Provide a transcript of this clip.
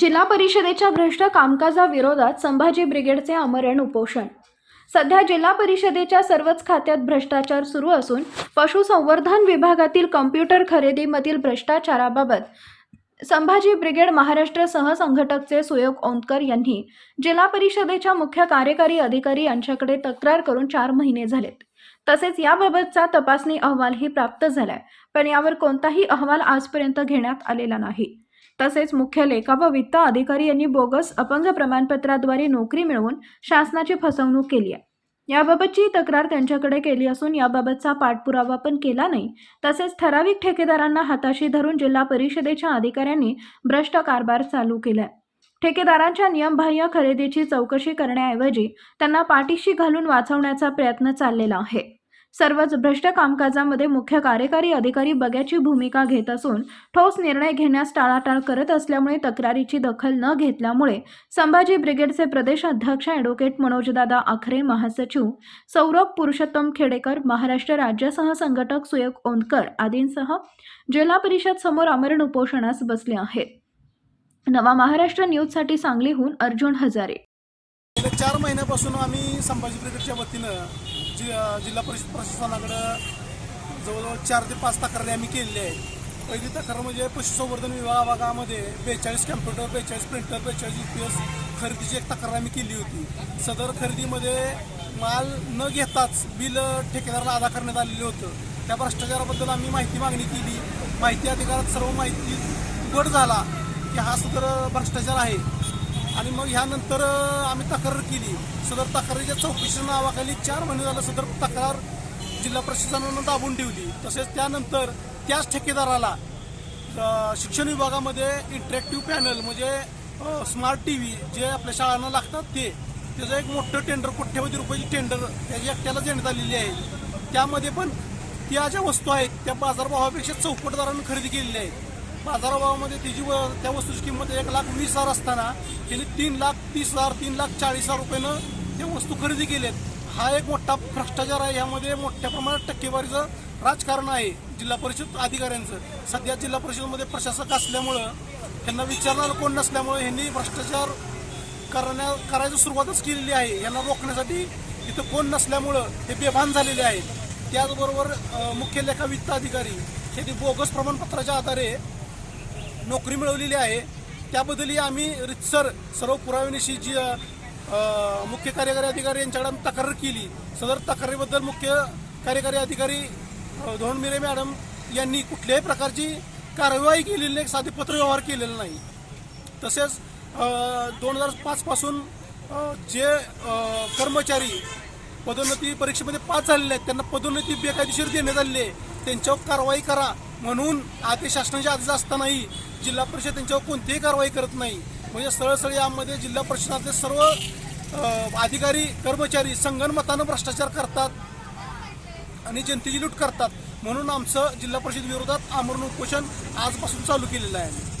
जिल्हा परिषदेच्या भ्रष्ट कामकाजाविरोधात संभाजी ब्रिगेडचे आमरण उपोषण. सध्या जिल्हा परिषदेच्या सर्वच खात्यात भ्रष्टाचार सुरू असून पशुसंवर्धन विभागातील कम्प्युटर खरेदीमधील भ्रष्टाचाराबाबत संभाजी ब्रिगेड महाराष्ट्र सहसंघटकचे सुयोग ओंतकर यांनी जिल्हा परिषदेच्या मुख्य कार्यकारी अधिकारी यांच्याकडे तक्रार करून चार महिने झालेत. तसेच याबाबतचा तपासणी अहवालही प्राप्त झालाय पण यावर कोणताही अहवाल आजपर्यंत घेण्यात आलेला नाही. तसेच मुख्य लेखा व वित्त अधिकारी यांनी बोगस अपंग प्रमाणपत्राद्वारे नोकरी मिळवून शासनाची फसवणूक केली आहे. याबाबतची तक्रार त्यांच्याकडे केली असून याबाबतचा पाठपुरावा पण केला नाही. तसेच ठराविक ठेकेदारांना हाताशी धरून जिल्हा परिषदेच्या अधिकाऱ्यांनी भ्रष्ट कारभार चालू केलाय. ठेकेदारांच्या नियमबाह्य खरेदीची चौकशी करण्याऐवजी त्यांना पाठीशी घालून वाचवण्याचा प्रयत्न चाललेला आहे. सर्वच भ्रष्ट कामकाजामध्ये मुख्य कार्यकारी अधिकारी बग्याची भूमिका घेत असून ठोस निर्णय घेण्यास टाळाटाळ करत असल्यामुळे तक्रारीची दखल न घेतल्यामुळे संभाजी ब्रिगेडचे प्रदेश अध्यक्ष ॲडव्होकेट मनोजदादा आखरे महासचिव सौरभ पुरुषोत्तम खेडेकर महाराष्ट्र राज्य सहसंघटक सुयोग ओंदकर आदींसह जिल्हा परिषद समोर आमरण उपोषणास बसले आहेत. नवा महाराष्ट्र न्यूजसाठी सांगलीहून अर्जुन हजारे गेल्या चार महिन्यापासून आम्ही संभाजी ब्रिगेडच्या वतीनं जि जिल्हा परिषद प्रशासनाकडं जवळजवळ चार ते पाच तक्रारी आम्ही केलेल्या आहेत. पहिली तक्रार म्हणजे पशुसंवर्धन विभागामध्ये बेचाळीस कॅम्प्युटर बेचाळीस प्रिंटर बेचाळीस यू पी एस खरेदीची एक तक्रार आम्ही केली होती. सदर खरेदीमध्ये माल न घेताच बिल ठेकेदाराला अदा करण्यात आलेलं होतं. त्या भ्रष्टाचाराबद्दल आम्ही माहिती मागणी केली. माहिती अधिकारात सर्व माहिती उघड झाला की हा सदर भ्रष्टाचार आहे. आणि मग ह्यानंतर आम्ही तक्रार केली. सदर तक्रारीच्या चौकशीच्या नावाखाली चार महिने झालं सदर तक्रार जिल्हा प्रशासनानं दाबून ठेवली. तसेच त्यानंतर त्याच ठेकेदाराला शिक्षण विभागामध्ये इंटरॅक्टिव्ह पॅनल म्हणजे स्मार्ट टी व्ही जे आपल्या शाळांना लागतात ते त्याचं एक मोठं टेंडर कोट्यवधी रुपयाची टेंडर त्याची एकट्याला देण्यात आलेली आहे. त्यामध्ये पण त्या ज्या वस्तू आहेत त्या बाजारभावापेक्षा चौपट खरेदी केलेल्या आहेत. बाजारभावामध्ये तिची व त्या वस्तूची किंमत एक लाख वीस हजार असताना त्यांनी तीन लाख तीस हजार तीन लाख चाळीस हजार रुपयानं त्या वस्तू खरेदी केल्यात हा एक मोठा भ्रष्टाचार आहे. यामध्ये मोठ्या प्रमाणात टक्केवारीचं राजकारण आहे जिल्हा परिषद अधिकाऱ्यांचं. सध्या जिल्हा परिषदमध्ये प्रशासक असल्यामुळं त्यांना विचारणारं कोण नसल्यामुळं ह्यांनी भ्रष्टाचार करण्या करायची सुरुवातच केलेली आहे. यांना रोखण्यासाठी इथं कोण नसल्यामुळं हे बेभान झालेले आहेत. त्याचबरोबर मुख्य लेखा वित्त अधिकारी हे बोगस प्रमाणपत्राच्या आधारे नोकरी मिळवलेली आहे. त्याबद्दलही आम्ही रितसर सर्व पुराव्यानिशी जी मुख्य कार्यकारी अधिकारी यांच्याकडे आम्ही तक्रार केली. सदर तक्रारीबद्दल मुख्य कार्यकारी अधिकारी अ, धोरण मिरे मॅडम यांनी कुठल्याही प्रकारची कारवाई केलेली नाही साधे पत्रव्यवहार केलेला नाही. तसेच दोन हजार पाचपासून जे कर्मचारी पदोन्नती परीक्षेमध्ये पास झालेले आहेत त्यांना पदोन्नती बेकायदेशीर देण्यात आलेली आहे. त्यांच्यावर कारवाई करा. म्हणून आदेश शासनाच्या आदेश असतानाही जिल्हा परिषद त्यांच्यावर कोणतीही कारवाई करत नाही. म्हणजे सरळसळ यामध्ये जिल्हा परिषदातले सर्व अधिकारी कर्मचारी संगणमतानं भ्रष्टाचार करतात आणि जनतेची लूट करतात. म्हणून आमचं जिल्हा परिषद विरोधात आमरण उपोषण आजपासून चालू केलेलं आहे.